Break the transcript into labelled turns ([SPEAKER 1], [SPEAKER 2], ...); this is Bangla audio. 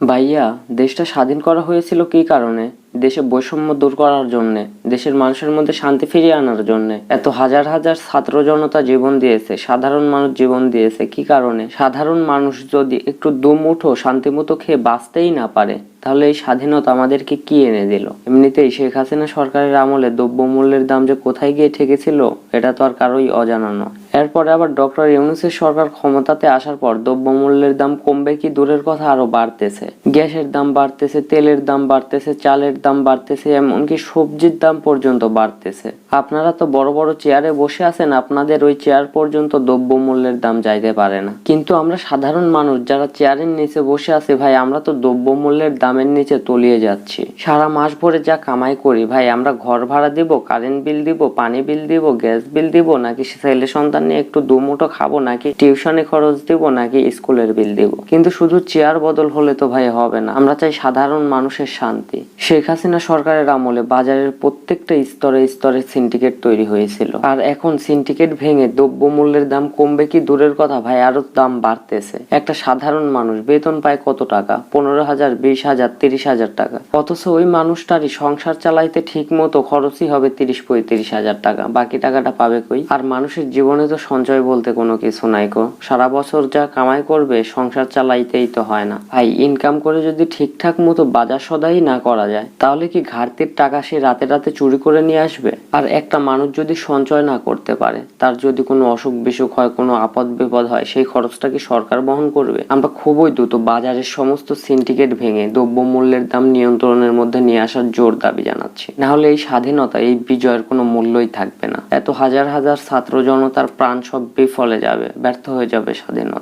[SPEAKER 1] ভাইয়া, দেশটা স্বাধীন করা হয়েছিল কী কারণে? দেশে বৈষম্য দূর করার জন্যে, দেশের মানুষের মধ্যে শান্তি ফিরিয়ে আনার জন্যে। এত হাজার হাজার ছাত্র জনতা জীবন দিয়েছে, সাধারণ মানুষ জীবন দিয়েছে, কি কারণে? সাধারণ মানুষ যদি একটু দুমুঠো শান্তিমতো খেয়ে বাঁচতেই না পারে, তাহলে এই স্বাধীনতা আমাদেরকে কি এনে দিল? এমনিতেই শেখ হাসিনা সরকারের আমলে দ্রব্যমূল্যের দাম যে কোথায় গিয়ে ঠেকেছিল, এটা তো আর কারোই অজানা নয়। এরপরে আবার ডক্টর ইউনুসের সরকার ক্ষমতাতে আসার পর দ্রব্যমূল্যের দাম কমবে কি দূরের কথা আরও বাড়তেছে। গ্যাসের দাম বাড়তেছে, তেলের দাম বাড়তেছে, চালের দাম বাড়তেছে, এমনকি সবজির দাম পর্যন্ত বাড়তেছে। আপনারা তো বড় বড় চেয়ারে বসে আছেন, আপনাদের ওই চেয়ার পর্যন্ত দ্রব্যমূল্যের দাম যাইতে পারে না। কিন্তু আমরা সাধারণ মানুষ যারা চেয়ারের নিচে বসে আছে, ভাই, আমরা তো দ্রব্যমূল্যের দামের নিচে তলিয়ে যাচ্ছি। সারা মাস ভরে যা কামাই করি, ভাই, আমরা ঘর ভাড়া দিব কারেন্ট বিল দিব, পানি বিল দিব গ্যাস বিল দিব, নাকি ছেলে সন্তান নিয়ে একটু দুমুঠো খাব, নাকি টিউশনে খরচ দিব, নাকি স্কুলের বিল দিব? কিন্তু শুধু চেয়ার বদল হলে তো, ভাই, হবে না। আমরা চাই সাধারণ মানুষের শান্তি। শেখ হাসিনা সরকারের আমলে বাজারের প্রত্যেকটা স্তরে স্তরে সিন্ডিকেট তৈরি হয়েছিল। আর এখন সিন্ডিকেট ভেঙে দ্রব্যমূল্যের দাম কমবে কি দূরের কথা ভাই? আরও দাম বাড়তেছে। একটা সাধারণ মানুষ বেতন পায় কত টাকা? পনেরো হাজার, বিশ হাজার, তিরিশ হাজার টাকা। অথচ ওই মানুষটারই সংসার চালাইতে ঠিক মতো খরচই হবে তিরিশ, পঁয়ত্রিশ হাজার টাকা। বাকি টাকাটা পাবে কই? আর মানুষের জীবনে তো সঞ্চয় বলতে কোনো কিছু নাই কো। সারা বছর যা কামাই করবে, সংসার চালাইতেই তো হয় না। ভাই ইনকাম করে যদি ঠিকঠাক মতো বাজার সদাই না করা যায়, তাহলে কি ঘাটতির টাকা সে রাতে রাতে চুরি করে নিয়ে আসবে? আর একটা মানুষ যদি সঞ্চয় না করতে পারে, তার যদি কোনো অসুখ বিসুখ হয়, কোনো আপদ বিপদ হয়, সেই খরচটা কি সরকার বহন করবে? আমরা খুবই দ্রুত বাজারের সমস্ত সিন্ডিকেট ভেঙে দ্রব্যমূল্যের দাম নিয়ন্ত্রণের মধ্যে নিয়ে আসার জোর দাবি জানাচ্ছি। না হলে এই স্বাধীনতা, এই বিজয়ের কোনো মূল্যই থাকবে না। এত হাজার হাজার ছাত্র জনতার প্রাণ সব বিফলে যাবে, ব্যর্থ হয়ে যাবে স্বাধীনতা।